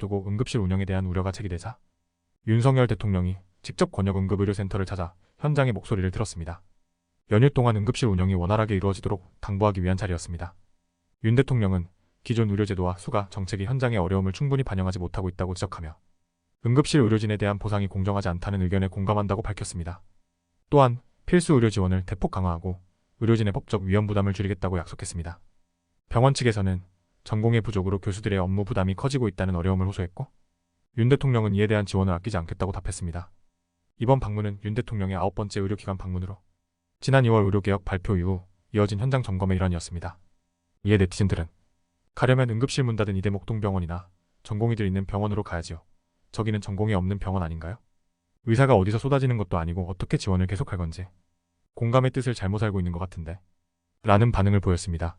앞두고 응급실 운영에 대한 우려가 제기되자 윤석열 대통령이 직접 권역응급의료센터를 찾아 현장의 목소리를 들었습니다. 연휴 동안 응급실 운영이 원활하게 이루어지도록 당부하기 위한 자리였습니다. 윤 대통령은 기존 의료제도와 수가 정책이 현장의 어려움을 충분히 반영하지 못하고 있다고 지적하며 응급실 의료진에 대한 보상이 공정하지 않다는 의견에 공감한다고 밝혔습니다. 또한 필수 의료 지원을 대폭 강화하고 의료진의 법적 위험 부담을 줄이겠다고 약속했습니다. 병원 측에서는 전공의 부족으로 교수들의 업무 부담이 커지고 있다는 어려움을 호소했고 윤 대통령은 이에 대한 지원을 아끼지 않겠다고 답했습니다. 이번 방문은 윤 대통령의 아홉 번째 의료기관 방문으로 지난 2월 의료개혁 발표 이후 이어진 현장 점검의 일환이었습니다. 이에 네티즌들은 가려면 응급실 문 닫은 이대 목동병원이나 전공의들 있는 병원으로 가야지요. 저기는 전공이 없는 병원 아닌가요? 의사가 어디서 쏟아지는 것도 아니고 어떻게 지원을 계속할 건지 공감의 뜻을 잘못 알고 있는 것 같은데 라는 반응을 보였습니다.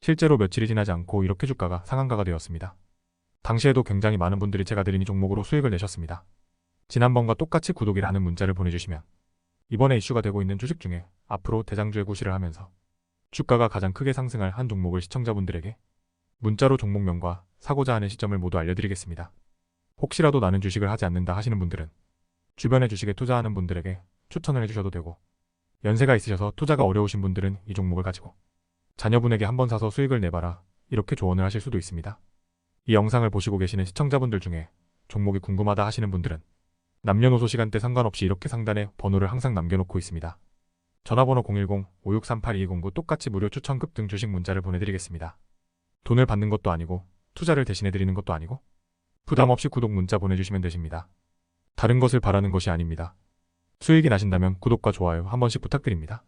실제로 며칠이 지나지 않고 이렇게 주가가 상한가가 되었습니다. 당시에도 굉장히 많은 분들이 제가 드린 이 종목으로 수익을 내셨습니다. 지난번과 똑같이 구독이라는 문자를 보내주시면 이번에 이슈가 되고 있는 주식 중에 앞으로 대장주의 구실을 하면서 주가가 가장 크게 상승할 한 종목을 시청자분들에게 문자로 종목명과 사고자 하는 시점을 모두 알려드리겠습니다. 혹시라도 나는 주식을 하지 않는다 하시는 분들은 주변의 주식에 투자하는 분들에게 추천을 해주셔도 되고 연세가 있으셔서 투자가 어려우신 분들은 이 종목을 가지고 자녀분에게 한번 사서 수익을 내봐라 이렇게 조언을 하실 수도 있습니다. 이 영상을 보시고 계시는 시청자분들 중에 종목이 궁금하다 하시는 분들은 남녀노소 시간대 상관없이 이렇게 상단에 번호를 항상 남겨놓고 있습니다. 전화번호 010-5638-2209 똑같이 무료 추천급 등 주식 문자를 보내드리겠습니다. 돈을 받는 것도 아니고 투자를 대신해드리는 것도 아니고 부담 없이 구독 문자 보내주시면 되십니다. 다른 것을 바라는 것이 아닙니다. 수익이 나신다면 구독과 좋아요 한 번씩 부탁드립니다.